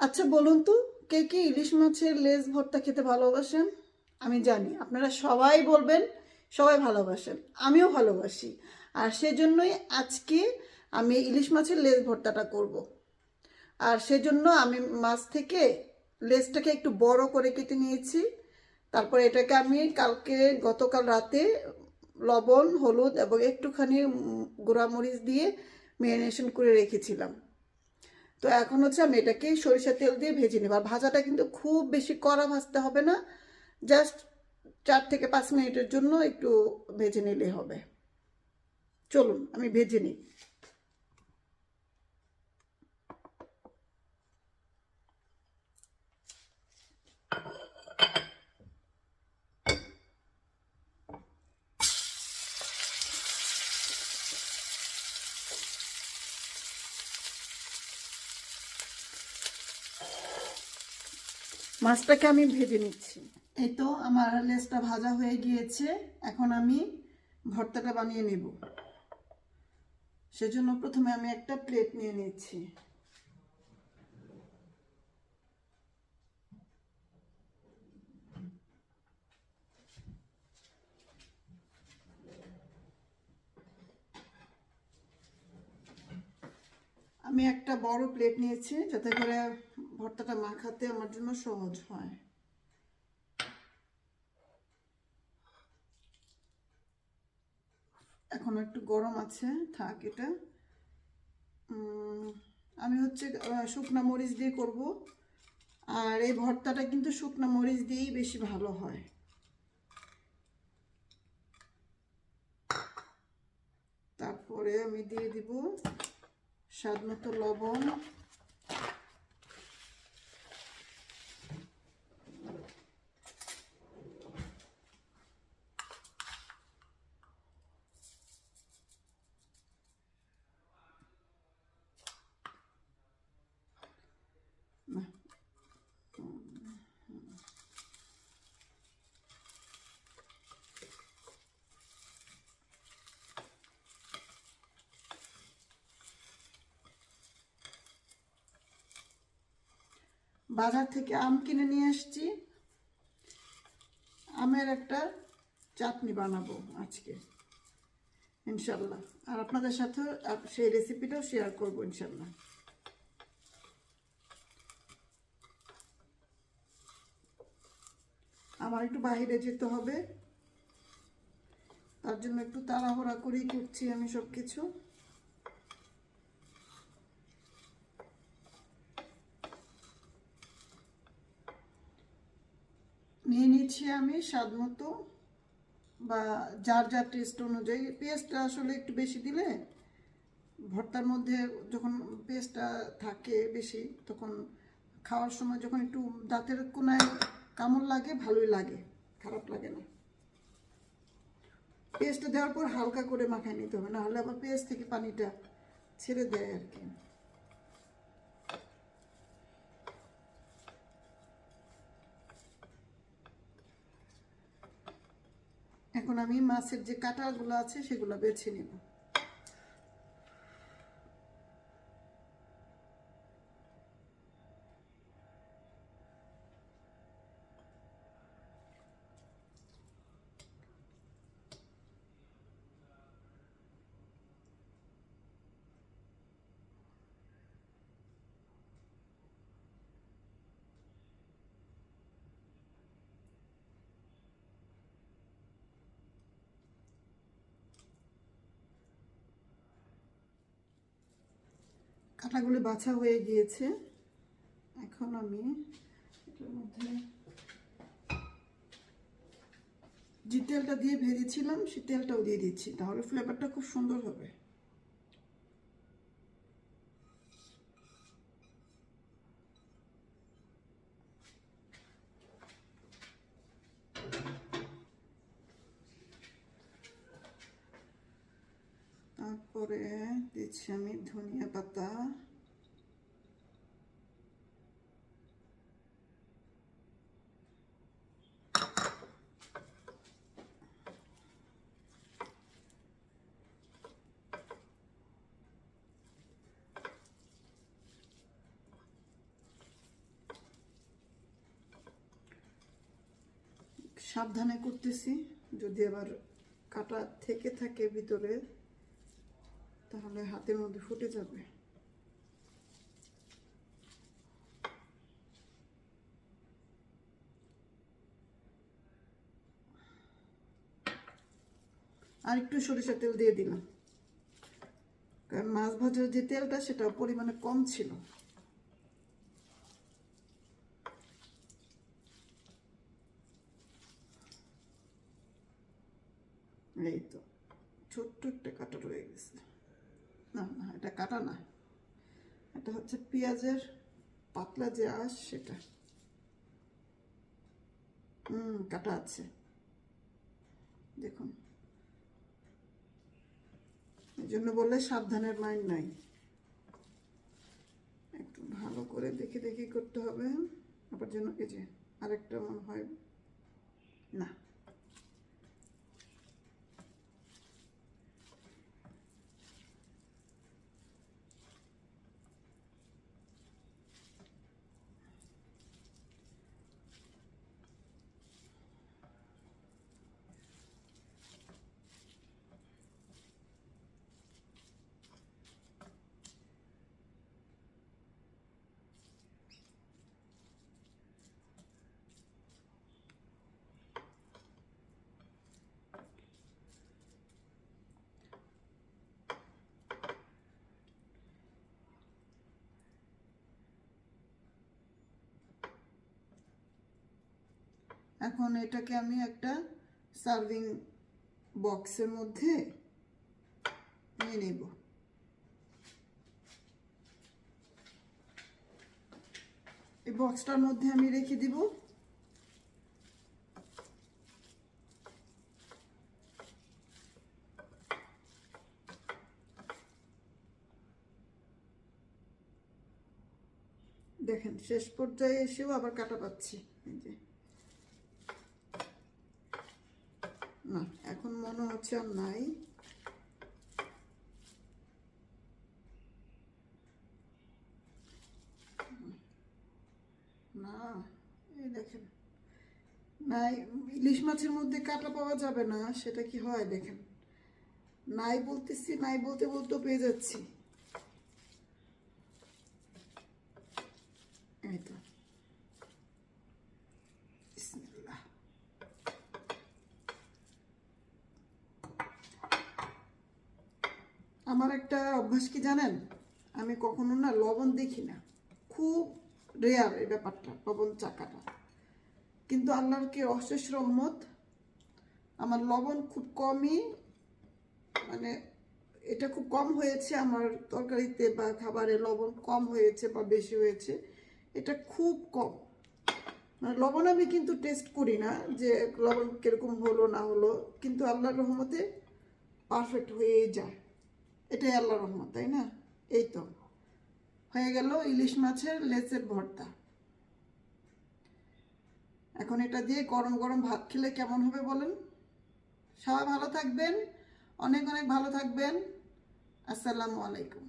আচ্ছা বলুন তো, কে কি ইলিশ মাছের লেজ ভর্তা খেতে ভালোবাসেন? আমি জানি, আপনারা সবাই বলবেন, সবাই ভালোবাসেন, আমিও ভালোবাসি। আর সেজন্যই আজকে আমি ইলিশ মাছের লেজ ভর্তাটা করব। আর সেজন্য আমি মাছ থেকে লেজটাকে একটু বড় করে কেটে নিয়েছি। তারপর এটাকে আমি কালকে, গতকাল রাতে লবণ, হলুদ এবং একটুখানি গুঁড়ামরিচ দিয়ে ম্যারিনেশন করে রেখেছিলাম। তো এখন হচ্ছে আমি এটাকে সরিষার তেল দিয়ে ভেজে নেব। আর ভাজাটা কিন্তু খুব বেশি কড়া ভাজতে হবে না, জাস্ট চার থেকে পাঁচ মিনিটের জন্য একটু ভেজে নিলে হবে। চলুন, আমি ভেজে নিই। মাছটাকে আমি ভেজে নিচ্ছি। এই তো আমার লেসটা ভাজা হয়ে গিয়েছে। এখন আমি ভর্তাটা বানিয়ে নেব। সেজন্য প্রথমে আমি একটা প্লেট নিয়ে নিচ্ছি। আমি একটা বড় প্লেট নিয়েছি যাতে করে ভর্তাটা মাখাতে আমার জন্য সহজ হয়। এখন একটু গরম আছে, থাক এটা। আমি হচ্ছে শুকনা মরিচ দিয়ে করব। আর এই ভর্তাটা কিন্তু শুকনা মরিচ দিয়েই বেশি ভালো হয়। তারপরে আমি দিয়ে দিব স্বাদ মতো লবণ। বাজার থেকে আম কিনে নিয়ে আসছি আমের একটা চাটনি বানাবো আজকে, ইনশাল্লাহ। আর আপনাদের সাথে আপ- সেই রেসিপিটাও শেয়ার করব, ইনশাল্লাহ। আমার একটু বাইরে যেতে হবে। তার জন্য একটু তাড়াহুড়া করেই করছি আমি সব কিছু নিয়ে নিচ্ছি আমি স্বাদ মতো বা যার যার টেস্ট অনুযায়ী। পেঁয়াজটা আসলে একটু বেশি দিলে ভর্তার মধ্যে যখন পেঁয়াজটা থাকে বেশি, তখন খাওয়ার সময় যখন একটু দাঁতের কোনায় কামড় লাগে, ভালোই লাগে, খারাপ লাগে না। পেঁয়াজটা দেওয়ার পর হালকা করে মাখায় নিতে হবে না হলে আবার পেস্ট থেকে পানিটা ছেড়ে দেয় আর কি। এখন আমি মাছের যে কাঁটাগুলো আছে সেগুলো বেছে নেব। কাঁটাগুলো বাছা হয়ে গিয়েছে। এখন আমি যে তেলটা দিয়ে ভেজেছিলাম সে তেলটাও দিয়ে দিচ্ছি, তাহলে ফ্লেভারটা খুব সুন্দর হবে। তারপরে দিচ্ছি আমি ধনিয়া পাতা। সাবধানে করতেছি যদি আবার কাটা থেকে থাকে ভিতরে। তাহলে হাতের মধ্যে ফুটে যাবে। আর একটু সরিষার তেল দিয়ে দিলাম। কারণ মাছ ভাজার যে তেলটা, সেটা পরিমাণে কম ছিল। এই তো, ছোট্ট একটা কাটা রয়ে গেছে। না না, এটা কাটা না। এটা হচ্ছে পেঁয়াজের পাতলা যে আঁশ সেটা। হুম, কাটা আছে। দেখুন। এই জন্য বললে সাবধানের মাইন্ড নাই। একটু ভালো করে দেখে দেখে করতে হবে। আবার যেন এই যে আরেকটা মনে হয়, না। এখন এটাকে আমি একটা সার্ভিং বক্সের মধ্যে নিয়ে নেব। এই বক্সটার মধ্যে আমি রেখে দিব দেখেন, শেষ পর্যায়ে এসেও আবার কাটা পাচ্ছি এই যে না, এখন মনে হচ্ছে আর নাই। না, এই দেখেন, নাই, ইলিশ মাছের মধ্যে কাটা পাওয়া যাবে না, সেটা কি হয় দেখেন। নাই বলতেছি, নাই বলতে বলতে পেয়ে যাচ্ছি। এই তো। আমার একটা অভ্যাস কি জানেন? আমি কখনো না লবণ দেখি না। খুব রেয়ার এই ব্যাপারটা, লবণ চাকাটা। কিন্তু আল্লাহর কি অশেষ রহমত, আমার লবণ খুব কমই মানে এটা খুব কম হয়েছে আমার তরকারিতে বা খাবারে লবণ কম হয়েছে বা বেশি হয়েছে, এটা খুব কম। মানে লবণ আমি কিন্তু টেস্ট করি না যে লবণ কীরকম হলো না হলো, কিন্তু আল্লাহর রহমতে পারফেক্ট হয়েই যায়। এটাই আল্লাহ রহমত, তাই না? এই তো। হয়ে গেল ইলিশ মাছের লেচের ভর্তা। এখন এটা দিয়ে গরম গরম ভাত খেলে কেমন হবে বলেন? সবাই ভালো থাকবেন, অনেক অনেক ভালো থাকবেন। আসসালামু আলাইকুম।